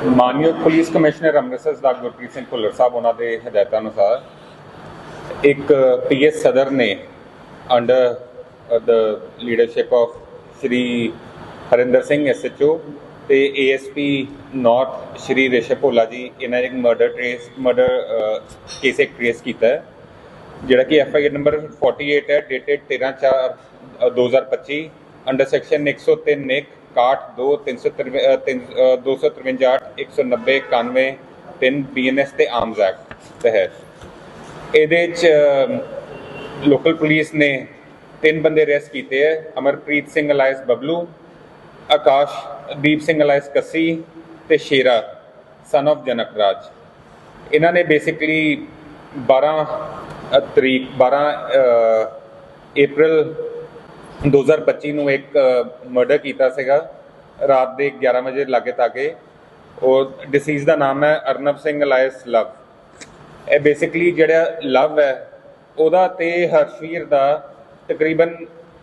ਮਾਨਯੋਗ police commissioner Amritsar ਦਾ ਗੁਰਪ੍ਰੀਤ ਸਿੰਘ ਭੁੱਲਰ ਸਾਹਿਬ, ਉਹਨਾਂ ਦੇ ਹਦਾਇਤਾਂ ਅਨੁਸਾਰ ਇੱਕ ਪੀਐਸ ਸਦਰ ਨੇ under the leadership of Shri Harinder Singh SHO ਤੇ ਏਐਸਪੀ ਨਾਰਥ ਸ਼੍ਰੀ ਰੇਸ਼ਮ ਭੋਲਾ ਜੀ, ਇਹਨਾਂ ਨੇ ਇੱਕ ਮਰਡਰ ਟ੍ਰੇਸ ਮਰਡਰ ਕੇਸ ਇੱਕ ਟ੍ਰੇਸ ਕੀਤਾ ਜਿਹੜਾ ਕਿ ਐਫ ਆਈ ਆਰ ਨੰਬਰ 48 ਹੈ ਡੇਟਡ 13 4 2025 ਅੰਡਰ ਸੈਕਸ਼ਨ 103 ਨਿਕ 62 353 253 190 91 3 ਬੀਐਨਐਸ ਤੇ ਆਰਮਸ ਐਕਟ ਤਹਿਤ। ਇਹਦੇ ਚ ਲੋਕਲ ਪੁਲਿਸ ਨੇ ਤਿੰਨ ਬੰਦੇ ਅਰੈਸਟ ਕੀਤੇ ਹੈ ਅਮਰਪ੍ਰੀਤ ਸਿੰਘ ਅਲਾਇਸ ਬਬਲੂ, ਆਕਾਸ਼, ਦੀਪ ਸਿੰਘ ਅਲਾਇਸ ਕੱਸੀ ਤੇ ਸ਼ੇਰਾ ਸਨ of ਜਨਕ ਰਾਜ। ਇਹਨਾਂ ਨੇ ਬੇਸਿਕਲੀ 12 ਤਰੀਕ 12 ਅਪ੍ਰੈਲ 2025 ਨੂੰ ਇੱਕ ਮਰਡਰ ਕੀਤਾ ਸੀਗਾ। ਰਾਤ ਦੇ 11 ਵਜੇ ਲਾਗੇ ਤਾਗੇ। ਉਹ ਡਿਸੀਜ਼ ਦਾ ਨਾਮ ਹੈ ਅਰਨਬ ਸਿੰਘ ਲਾਇਸ ਲਵ। ਇਹ ਬੇਸਿਕਲੀ ਜਿਹੜਾ ਲਵ ਹੈ, ਉਹਦਾ ਤੇ ਹਰਸ਼ਵੀਰ ਦਾ ਤਕਰੀਬਨ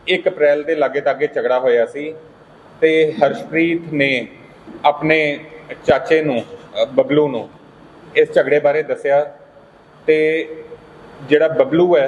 1 ਅਪ੍ਰੈਲ ਦੇ ਲਾਗੇ ਤਾਗੇ ਝਗੜਾ ਹੋਇਆ ਸੀ ਤੇ ਹਰਸ਼ਪ੍ਰੀਤ ਨੇ ਆਪਣੇ ਚਾਚੇ ਨੂੰ ਬਬਲੂ ਨੂੰ ਇਸ ਝਗੜੇ ਬਾਰੇ ਦੱਸਿਆ ਤੇ ਜਿਹੜਾ ਬਬਲੂ ਹੈ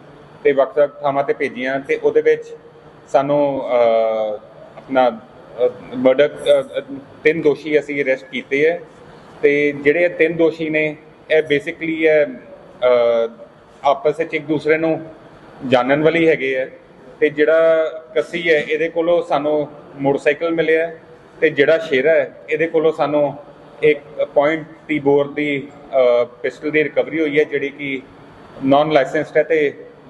ਤੇ ਵੱਖ-ਵੱਖ ਥਾਵਾਂ ਤੇ ਭੇਜੀਆਂ ਤੇ ਉਹਦੇ ਵਿੱਚ ਸਾਨੂੰ ਆਪਣਾ ਮਰਡਰ ਤਿੰਨ ਦੋਸ਼ੀ ਅਸੀਂ ਅਰੈਸਟ ਕੀਤੇ ਹੈ ਤੇ ਜਿਹੜੇ ਤਿੰਨ ਦੋਸ਼ੀ ਨੇ, ਇਹ ਬੇਸਿਕਲੀ ਹੈ ਆਪਸ ਵਿੱਚ ਇੱਕ ਦੂਸਰੇ ਨੂੰ ਜਾਣਨ ਵਾਲੀ ਹੈਗੇ ਹੈ ਤੇ ਜਿਹੜਾ ਕੱਸੀ ਹੈ, ਇਹਦੇ ਕੋਲੋਂ ਸਾਨੂੰ ਮੋਟਰਸਾਈਕਲ ਮਿਲਿਆ ਹੈ ਤੇ ਜਿਹੜਾ ਸ਼ੇਰਾ ਹੈ, ਇਹਦੇ ਕੋਲੋਂ ਸਾਨੂੰ ਇੱਕ ਪੁਆਇੰਟ ਟੀ ਬੋਰ ਦੀ ਪਿਸਟਲ ਦੀ ਰਿਕਵਰੀ ਹੋਈ ਹੈ, ਜਿਹੜੀ ਕਿ ਨਾਨ ਲਾਇਸੈਂਸਡ ਹੈ ਤੇ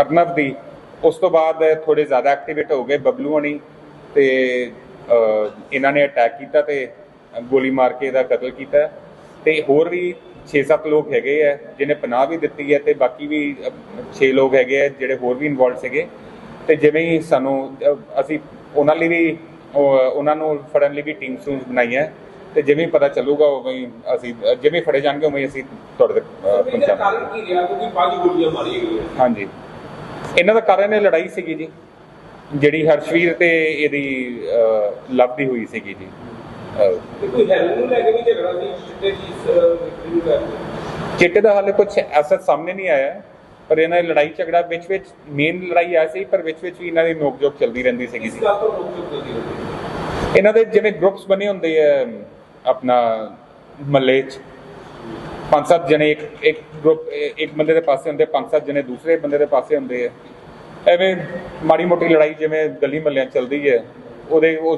ਅਰਨਵ ਦੀ। ਉਸ ਤੋਂ ਬਾਅਦ ਥੋੜੇ ਜ਼ਿਆਦਾ ਐਕਟੀਵੇਟ ਹੋ ਗਏ ਬਬਲੂ ਹਣੀ ਤੇ ਇਹਨਾਂ ਨੇ ਅਟੈਕ ਕੀਤਾ ਤੇ ਗੋਲੀ ਮਾਰ ਕੇ ਇਹਦਾ ਕਤਲ ਕੀਤਾ। ਤੇ ਹੋਰ ਵੀ 6-7 ਲੋਕ ਹੈਗੇ ਆ ਜਿਨੇ ਪਨਾਹ ਵੀ ਦਿੱਤੀ ਹੈ ਤੇ ਬਾਕੀ ਵੀ 6 ਲੋਕ ਹੈਗੇ ਆ ਜਿਹੜੇ ਹੋਰ ਵੀ ਇਨਵੋਲਡ ਸੀਗੇ। ਤੇ ਜਿਵੇਂ ਹੀ ਸਾਨੂੰ ਅਸੀਂ ਉਹਨਾਂ ਲਈ ਵੀ ਉਹ- ਉਹਨਾਂ ਨੂੰ ਫੜਨ ਲਈ ਵੀ ਟੀਮ ਸੂਸ ਬਣਾਈ ਹੈ ਤੇ ਜਿਵੇਂ ਪਤਾ ਚੱਲੂਗਾ ਉਵੇਂ ਅਸੀਂ ਜਿਵੇਂ ਫੜੇ ਜਾਣਗੇ ਉਵੇਂ ਅਸੀਂ ਤੁਹਾਡੇ ਤੱਕ ਪਹੁੰਚਾਵਾਂਗੇ। ਕਾਰਨ ਕੀ ਰਿਹਾ? ਕਿਉਂਕਿ ਪੰਜ ਗੋਲੀਆਂ ਮਾਰੀਆਂ ਗਈਆਂ। ਹਾਂਜੀ। ਇਹਨਾਂ ਦਾ ਕਾਰਨ ਇਹ ਲੜਾਈ ਸੀਗੀ ਜੀ ਜਿਹੜੀ ਹਰਸ਼ਵੀਰ ਤੇ ਇਹਦੀ ਅਹ, ਲਵ ਦੀ ਹੋਈ ਸੀਗੀ ਜੀ। ਚਿੱਟੇ ਦੀ ਹਾਲੇ ਕੁਝ ਐਸਾ ਸਾਹਮਣੇ ਨਹੀਂ ਆਇਆ ਪਰ ਇਹਨਾਂ ਦੀ ਲੜਾਈ ਝਗੜਾ ਵਿੱਚ ਵਿੱਚ ਮੇਨ ਲੜਾਈ ਆ ਸੀ ਪਰ ਵਿੱਚ ਵਿੱਚ ਵੀ ਇਹਨਾਂ ਦੀ ਨੋਕ-ਝੋਕ ਚੱਲਦੀ ਰਹਿੰਦੀ ਸੀਗੀ ਸੀ ਇਹਨਾਂ ਦੇ ਜਿਵੇਂ ਗਰੁੱਪਸ ਬਣੇ ਹੁੰਦੇ ਆ ਆਪਣਾ ਮੱਲੇ 'ਚ ਪੰਜ ਸੱਤ ਜਣੇ ਇੱਕ ਇੱਕ ਗਰੁੱਪ ਇੱਕ ਬੰਦੇ ਦੇ ਪਾਸੇ ਹੁੰਦੇ ਪੰਜ ਸੱਤ ਜਣੇ ਦੂਸਰੇ ਬੰਦੇ ਦੇ ਪਾਸੇ ਹੁੰਦੇ ਆ। ਐਵੇਂ ਮਾੜੀ ਮੋਟੀ ਲੜਾਈ ਜਿਵੇਂ ਗਲੀ ਮਹੱਲਿਆਂ ਚੱਲਦੀ ਹੈ, ਉਹਦੇ, ਉਹ